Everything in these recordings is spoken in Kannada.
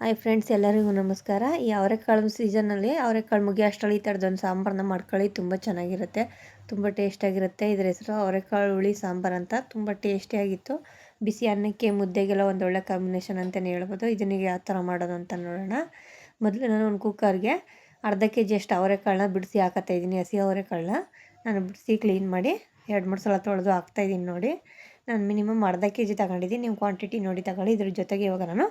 ಹಾಯ್ ಫ್ರೆಂಡ್ಸ್, ಎಲ್ಲರಿಗೂ ನಮಸ್ಕಾರ. ಈ ಅವರೆಕಾಳು ಸೀಸನಲ್ಲಿ ಅವರೆಕಾಳು ಮುಗಿ ಅಷ್ಟರಲ್ಲಿ ಈ ಥರದೊಂದು ಸಾಂಬಾರನ್ನ ಮಾಡ್ಕೊಳ್ಳಿ. ತುಂಬ ಚೆನ್ನಾಗಿರುತ್ತೆ, ತುಂಬ ಟೇಸ್ಟಾಗಿರುತ್ತೆ. ಇದ್ರ ಹೆಸರು ಅವರೆಕಾಳು ಹುಳಿ ಸಾಂಬಾರು ಅಂತ. ತುಂಬ ಟೇಸ್ಟಿಯಾಗಿತ್ತು. ಬಿಸಿ ಅನ್ನಕ್ಕೆ ಮುದ್ದೆಗೆಲ್ಲ ಒಂದು ಒಳ್ಳೆ ಕಾಂಬಿನೇಷನ್ ಅಂತಲೇ ಹೇಳ್ಬೋದು. ಇದನ್ನಿಗೆ ಯಾವ ಥರ ಮಾಡೋದು ಅಂತ ನೋಡೋಣ. ಮೊದಲು ನಾನು ಒಂದು ಕುಕ್ಕರ್ಗೆ ಅರ್ಧ ಕೆ ಜಿ ಅಷ್ಟು ಅವರೆಕಾಳನ್ನ ಬಿಡಿಸಿ ಹಾಕತ್ತಾ ಇದ್ದೀನಿ. ಹಸಿ ಅವರೆಕಾಳನ್ನ ನಾನು ಬಿಡಿಸಿ ಕ್ಲೀನ್ ಮಾಡಿ ಎರಡು, ಮೂರು ಸಲ ತೊಳೆದು ಹಾಕ್ತಾಯಿದ್ದೀನಿ ನೋಡಿ. ನಾನು ಮಿನಿಮಮ್ ಅರ್ಧ ಕೆ ಜಿ ತಗೊಂಡಿದ್ದೀನಿ. ನೀವು ಕ್ವಾಂಟಿಟಿ ನೋಡಿ ತಗೊಳ್ಳಿ. ಇದ್ರ ಜೊತೆಗೆ ಇವಾಗ ನಾನು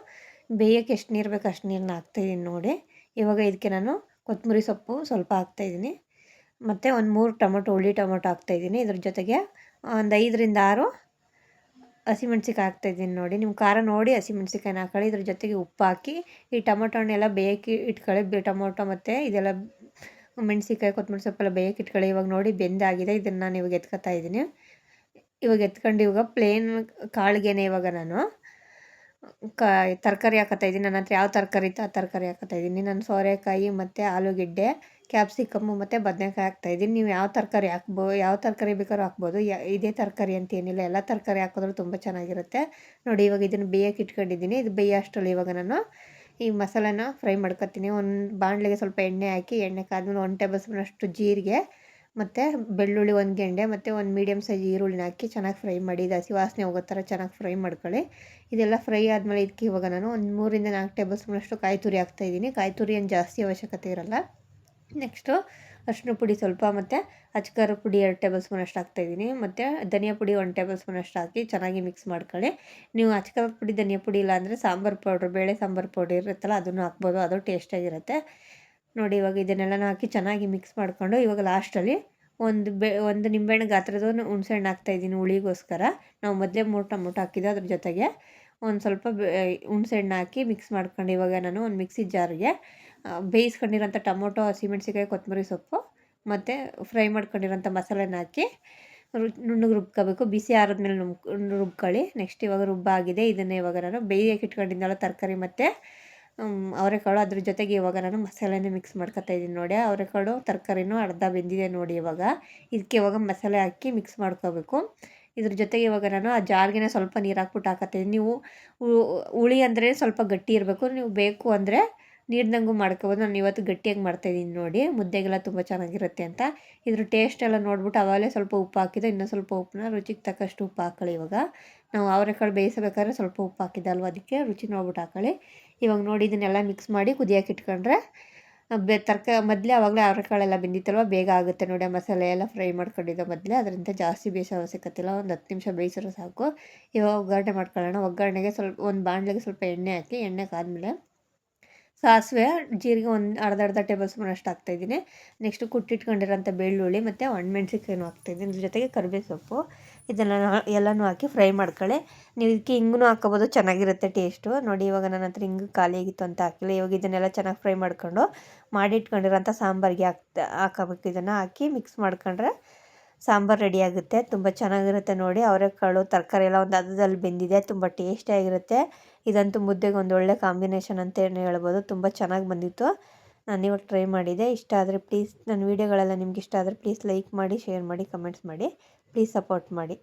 ಬೇಯಕ್ಕೆ ಎಷ್ಟು ನೀರು ಬೇಕು ಅಷ್ಟು ನೀರನ್ನ ಹಾಕ್ತಾಯಿದ್ದೀನಿ ನೋಡಿ. ಇವಾಗ ಇದಕ್ಕೆ ನಾನು ಕೊತ್ತಂಬರಿ ಸೊಪ್ಪು ಸ್ವಲ್ಪ ಹಾಕ್ತಾಯಿದ್ದೀನಿ ಮತ್ತು ಒಂದು ಮೂರು ಟೊಮೊಟೊ, ಹುಳಿ ಟೊಮೊಟೊ ಹಾಕ್ತಾಯಿದ್ದೀನಿ ಇದ್ರ ಜೊತೆಗೆ ಒಂದು ಐದರಿಂದ ಆರು ಹಸಿಮೆಣ್ಸಿಕಾಯಿ ಹಾಕ್ತಾಯಿದ್ದೀನಿ ನೋಡಿ. ನಿಮ್ಮ ಖಾರ ನೋಡಿ ಹಸಿಮೆಣ್ಸಿಕಾಯಿನ ಹಾಕೊಳ್ಳಿ. ಇದ್ರ ಜೊತೆಗೆ ಉಪ್ಪು ಹಾಕಿ ಈ ಟೊಮೊಟೊ ಹಣ್ಣೆಲ್ಲ ಬೇಯಕ್ಕೆ ಇಟ್ಕೊಳ್ಳಿ. ಬೇ ಟೊಮೊಟೊ ಮತ್ತು ಇದೆಲ್ಲ ಮೆಣಸಿಕಾಯಿ ಕೊತ್ತಂಬರಿ ಸೊಪ್ಪೆಲ್ಲ ಬೇಯಕ್ಕೆ ಇಟ್ಕೊಳ್ಳಿ. ಇವಾಗ ನೋಡಿ ಬೆಂದಾಗಿದೆ. ಇದನ್ನು ನಾನು ಇವಾಗ ಎತ್ಕೊತಾ ಇದ್ದೀನಿ. ಇವಾಗ ಎತ್ಕೊಂಡು ಇವಾಗ ಪ್ಲೇನ್ ಕಾಳಿಗೆನೆ ಇವಾಗ ನಾನು ಕ, ತರಕಾರಿ ಹಾಕತ್ತಾ ಇದ್ದೀನಿ. ನನ್ನ ಹತ್ರ ಯಾವ ತರಕಾರಿ ಇತ್ತು ಆ ತರಕಾರಿ ಹಾಕತ್ತಾ ಇದ್ದೀನಿ. ನಾನು ಸೋರೆಕಾಯಿ ಮತ್ತು ಆಲೂಗೆಡ್ಡೆ, ಕ್ಯಾಪ್ಸಿಕಮ್ಮು ಮತ್ತು ಬದನೆಕಾಯಿ ಹಾಕ್ತಾಯಿದ್ದೀನಿ ನೀವು ಯಾವ ತರಕಾರಿ ಹಾಕ್ಬೋ, ಯಾವ ತರಕಾರಿ ಬೇಕಾದ್ರೂ ಹಾಕ್ಬೋದು. ಯ, ಇದೇ ತರಕಾರಿ ಅಂತ ಏನಿಲ್ಲ. ಎಲ್ಲ ತರಕಾರಿ ಹಾಕಿದ್ರೂ ತುಂಬ ಚೆನ್ನಾಗಿರುತ್ತೆ. ನೋಡಿ, ಇವಾಗ ಇದನ್ನು ಬೇಯಕ್ಕೆ ಇಟ್ಕೊಂಡಿದ್ದೀನಿ. ಇದು ಬೇಯೋ ಅಷ್ಟರಲ್ಲಿ ಇವಾಗ ನಾನು ಈ ಮಸಾಲೆನ ಫ್ರೈ ಮಾಡ್ಕೊತೀನಿ. ಒಂದು ಬಾಣಲೆಗೆ ಸ್ವಲ್ಪ ಎಣ್ಣೆ ಹಾಕಿ, ಎಣ್ಣೆ ಕಾದ್ಮೇಲೆ ಒಂದು ಟೇಬಲ್ ಸ್ಪೂನಷ್ಟು ಜೀರಿಗೆ ಮತ್ತು ಬೆಳ್ಳುಳ್ಳಿ ಒಂದು ಗೆಂಡೆ, ಮತ್ತು ಒಂದು ಮೀಡಿಯಮ್ ಸೈಜ್ ಈರುಳ್ಳಿನ ಹಾಕಿ ಚೆನ್ನಾಗಿ ಫ್ರೈ ಮಾಡಿ ಇದು ಹಸಿ ವಾಸನೆ ಹೋಗೋ ಥರ ಚೆನ್ನಾಗಿ ಫ್ರೈ ಮಾಡ್ಕೊಳ್ಳಿ. ಇದೆಲ್ಲ ಫ್ರೈ ಆದಮೇಲೆ ಇದಕ್ಕೆ ಇವಾಗ ನಾನು ಒಂದು ಮೂರಿಂದ ನಾಲ್ಕು ಟೇಬಲ್ ಸ್ಪೂನಷ್ಟು ಕಾಯಿ ತುರಿ ಹಾಕ್ತಾಯಿದ್ದೀನಿ ಕಾಯಿ ತುರಿ ಏನು ಜಾಸ್ತಿ ಅವಶ್ಯಕತೆ ಇರಲ್ಲ. ನೆಕ್ಸ್ಟು ಅರಿಶಿನ ಪುಡಿ ಸ್ವಲ್ಪ, ಮತ್ತು ಅಚ್ಕಾರ ಪುಡಿ ಎರಡು ಟೇಬಲ್ ಸ್ಪೂನ್ ಅಷ್ಟು ಹಾಕ್ತಾಯಿದ್ದೀನಿ ಮತ್ತು ಧನಿಯಾ ಪುಡಿ ಒಂದು ಟೇಬಲ್ ಸ್ಪೂನ್ ಅಷ್ಟು ಹಾಕಿ ಚೆನ್ನಾಗಿ ಮಿಕ್ಸ್ ಮಾಡ್ಕೊಳ್ಳಿ. ನೀವು ಅಚ್ಕಾರ ಪುಡಿ, ಧನಿಯಾ ಪುಡಿ ಇಲ್ಲ ಅಂದರೆ ಸಾಂಬಾರು ಪೌಡ್ರ್ ಬೇಳೆ ಸಾಂಬಾರು ಪೌಡ್ರ್ ಇರುತ್ತಲ್ಲ, ಅದನ್ನು ಹಾಕ್ಬೋದು. ಅದು ಟೇಸ್ಟಾಗಿರುತ್ತೆ ನೋಡಿ ಇವಾಗ ಇದನ್ನೆಲ್ಲ ಹಾಕಿ ಚೆನ್ನಾಗಿ ಮಿಕ್ಸ್ ಮಾಡಿಕೊಂಡು ಇವಾಗ ಲಾಸ್ಟಲ್ಲಿ ಒಂದು ಬೆ, ಒಂದು ನಿಂಬೆಹಣ್ಣು ಗಾತ್ರದ ಹುಣ್ಸೆಹಣ್ಣು ಹಾಕ್ತಾಯಿದ್ದೀನಿ ಹುಳಿಗೋಸ್ಕರ. ನಾವು ಮೊದಲೇ ಮೂರು ಟೊಮೊಟೊ ಹಾಕಿದ್ದು ಅದ್ರ ಜೊತೆಗೆ ಒಂದು ಸ್ವಲ್ಪ ಹುಣ್ಸೆಹಣ್ಣು ಹಾಕಿ ಮಿಕ್ಸ್ ಮಾಡ್ಕೊಂಡು ಇವಾಗ ನಾನು ಒಂದು ಮಿಕ್ಸಿ ಜಾರಿಗೆ ಬೇಯಿಸ್ಕೊಂಡಿರೋಂಥ ಟೊಮೊಟೊ ಹಸಿಮೆಣ್ಸಿಕಾಯಿ ಕೊತ್ತಂಬರಿ ಸೊಪ್ಪು ಮತ್ತು ಫ್ರೈ ಮಾಡ್ಕೊಂಡಿರೋಂಥ ಮಸಾಲೆನ ಹಾಕಿ ರು, ನುಣ್ಣಗೆ ರುಬ್ಕೋಬೇಕು. ಬಿಸಿ ಆರದ್ಮೇಲೆ ನುಣ್ ರುಬ್ಕೊಳ್ಳಿ. ನೆಕ್ಸ್ಟ್ ಇವಾಗ ರುಬ್ಬಾಗಿದೆ. ಇದನ್ನು ಇವಾಗ ನಾನು ಬೇಯಕ್ಕೆ ಇಟ್ಕೊಂಡಿದ್ದೆಲ್ಲ ತರಕಾರಿ ಮತ್ತು ಅವರೆಕಾಳು ಅದ್ರ ಜೊತೆಗೆ ಇವಾಗ ನಾನು ಮಸಾಲೆನೇ ಮಿಕ್ಸ್ ಮಾಡ್ಕೊತಾ ಇದ್ದೀನಿ ನೋಡಿ. ಅವರೆಕಾಳು ತರಕಾರಿನೂ ಅರ್ಧ ಬೆಂದಿದೆ ನೋಡಿ ಇವಾಗ. ಇದಕ್ಕೆ ಇವಾಗ ಮಸಾಲೆ ಹಾಕಿ ಮಿಕ್ಸ್ ಮಾಡ್ಕೋಬೇಕು. ಇದ್ರ ಜೊತೆಗೆ ಇವಾಗ ನಾನು ಆ ಜಾರ್ಗೆನೇ ಸ್ವಲ್ಪ ನೀರು ಹಾಕ್ಬಿಟ್ಟು ಹಾಕತ್ತೀನಿ ನೀವು ಹುಳಿ ಅಂದರೆ ಸ್ವಲ್ಪ ಗಟ್ಟಿ ಇರಬೇಕು. ನೀವು ಬೇಕು ಅಂದರೆ ನೀರ್ದಂಗೂ ಮಾಡ್ಕೋಬೋದು. ನಾನು ಇವತ್ತು ಗಟ್ಟಿಯಾಗಿ ಮಾಡ್ತಾಯಿದ್ದೀನಿ ನೋಡಿ. ಮುದ್ದೆಗೆಲ್ಲ ತುಂಬ ಚೆನ್ನಾಗಿರುತ್ತೆ ಅಂತ. ಇದ್ರ ಟೇಸ್ಟ್ ಎಲ್ಲ ನೋಡ್ಬಿಟ್ಟು ಅವಾಗಲೇ ಸ್ವಲ್ಪ ಉಪ್ಪು ಹಾಕಿದೆ ಇನ್ನೂ ಸ್ವಲ್ಪ ಉಪ್ಪನ್ನ ರುಚಿಗೆ ತಕ್ಕಷ್ಟು ಉಪ್ಪು ಹಾಕೊಳ್ಳಿ ಇವಾಗ. ನಾವು ಅವರೆಕಾಳು ಬೇಯಿಸಬೇಕಾದ್ರೆ ಸ್ವಲ್ಪ ಉಪ್ಪು ಹಾಕಿದ್ದೆ ಅಲ್ವ ಅದಕ್ಕೆ ರುಚಿ ನೋಡ್ಬಿಟ್ಟು ಹಾಕೊಳ್ಳಿ. ಇವಾಗ ನೋಡಿ ಇದನ್ನೆಲ್ಲ ಮಿಕ್ಸ್ ಮಾಡಿ ಕುದಿಯೋಕೆ ಇಟ್ಕೊಂಡ್ರೆ ಬೆ ತರ್ಕ, ಮೊದಲೇ ಆವಾಗಲೇ ಅವರೆಕಾಳೆಲ್ಲ ಬೆಂದಿತ್ತಲ್ವ, ಬೇಗ ಆಗುತ್ತೆ ನೋಡಿ ಮಸಾಲೆ ಎಲ್ಲ ಫ್ರೈ ಮಾಡ್ಕೊಂಡಿದ್ದೆ ಮೊದಲೇ, ಅದರಿಂದ ಜಾಸ್ತಿ ಬೇಯಿಸೋ ಅವಶ್ಯಕತೆ ಇಲ್ಲ ಒಂದು ಹತ್ತು ನಿಮಿಷ ಬೇಯಿಸಿರೋ ಸಾಕು. ಇವಾಗ ಒಗ್ಗರಣೆ ಮಾಡ್ಕೊಳ್ಳೋಣ. ಒಗ್ಗರಣೆಗೆ ಸ್ವಲ್ಪ, ಒಂದು ಬಾಣಲೆಗೆ ಸ್ವಲ್ಪ ಎಣ್ಣೆ ಹಾಕಿ, ಎಣ್ಣೆ ಕಾದ್ಮೇಲೆ ಸಾಸಿವೆ, ಜೀರಿಗೆ ಒಂದು ಅರ್ಧ ಅರ್ಧ ಟೇಬಲ್ ಸ್ಪೂನ್ ಅಷ್ಟು ಹಾಕ್ತಾಯಿದ್ದೀನಿ ನೆಕ್ಸ್ಟು ಕುಟ್ಟಿಟ್ಕೊಂಡಿರೋಂಥ ಬೆಳ್ಳುಳ್ಳಿ ಮತ್ತು ಒಣಮೆಣ್ಸಿಕಾಯಿನೂ ಹಾಕ್ತಾಯಿದ್ದೀನಿ ಇದ್ರ ಜೊತೆಗೆ ಕರಿಬೇವು ಸೊಪ್ಪು ಇದನ್ನು ಎಲ್ಲನೂ ಹಾಕಿ ಫ್ರೈ ಮಾಡ್ಕೊಳ್ಳಿ. ನೀವು ಇದಕ್ಕೆ ಹಿಂಗೂ ಹಾಕೋಬೋದು ಚೆನ್ನಾಗಿರುತ್ತೆ ಟೇಸ್ಟು. ನೋಡಿ, ಇವಾಗ ನನ್ನ ಹತ್ರ ಹಿಂಗೆ ಖಾಲಿ ಆಗಿತ್ತು ಅಂತ ಹಾಕಿಲ್ಲ. ಇವಾಗ ಇದನ್ನೆಲ್ಲ ಚೆನ್ನಾಗಿ ಫ್ರೈ ಮಾಡ್ಕೊಂಡು, ಮಾಡಿಟ್ಕೊಂಡಿರೋಂಥ ಸಾಂಬಾರಿಗೆ ಹಾಕ್ತಾ ಹಾಕಬೇಕು ಇದನ್ನು ಹಾಕಿ ಮಿಕ್ಸ್ ಮಾಡ್ಕೊಂಡ್ರೆ ಸಾಂಬಾರು ರೆಡಿ ಆಗುತ್ತೆ. ತುಂಬ ಚೆನ್ನಾಗಿರುತ್ತೆ ನೋಡಿ. ಅವರೆಕಾಳು, ತರಕಾರಿ ಎಲ್ಲ ಒಂದು ಅದದಲ್ಲಿ ಬೆಂದಿದೆ. ತುಂಬ ಟೇಸ್ಟಿಯಾಗಿರುತ್ತೆ ಇದಂತೂ ಮುದ್ದೆಗೆ ಒಂದು ಒಳ್ಳೆ ಕಾಂಬಿನೇಷನ್ ಅಂತಲೇ ಹೇಳ್ಬೋದು. ತುಂಬ ಚೆನ್ನಾಗಿ ಬಂದಿತ್ತು. ನಾನು ಇವಾಗ ಟ್ರೈ ಮಾಡಿದೆ. ಇಷ್ಟ ಆದರೆ ಪ್ಲೀಸ್ ನನ್ನ ವೀಡಿಯೋಗಳೆಲ್ಲ ನಿಮ್ಗೆ ಇಷ್ಟ ಆದರೆ ಪ್ಲೀಸ್ ಲೈಕ್ ಮಾಡಿ ಶೇರ್ ಮಾಡಿ ಕಮೆಂಟ್ಸ್ ಮಾಡಿ. ಪ್ಲೀಸ್ ಸಪೋರ್ಟ್ ಮಾಡಿ.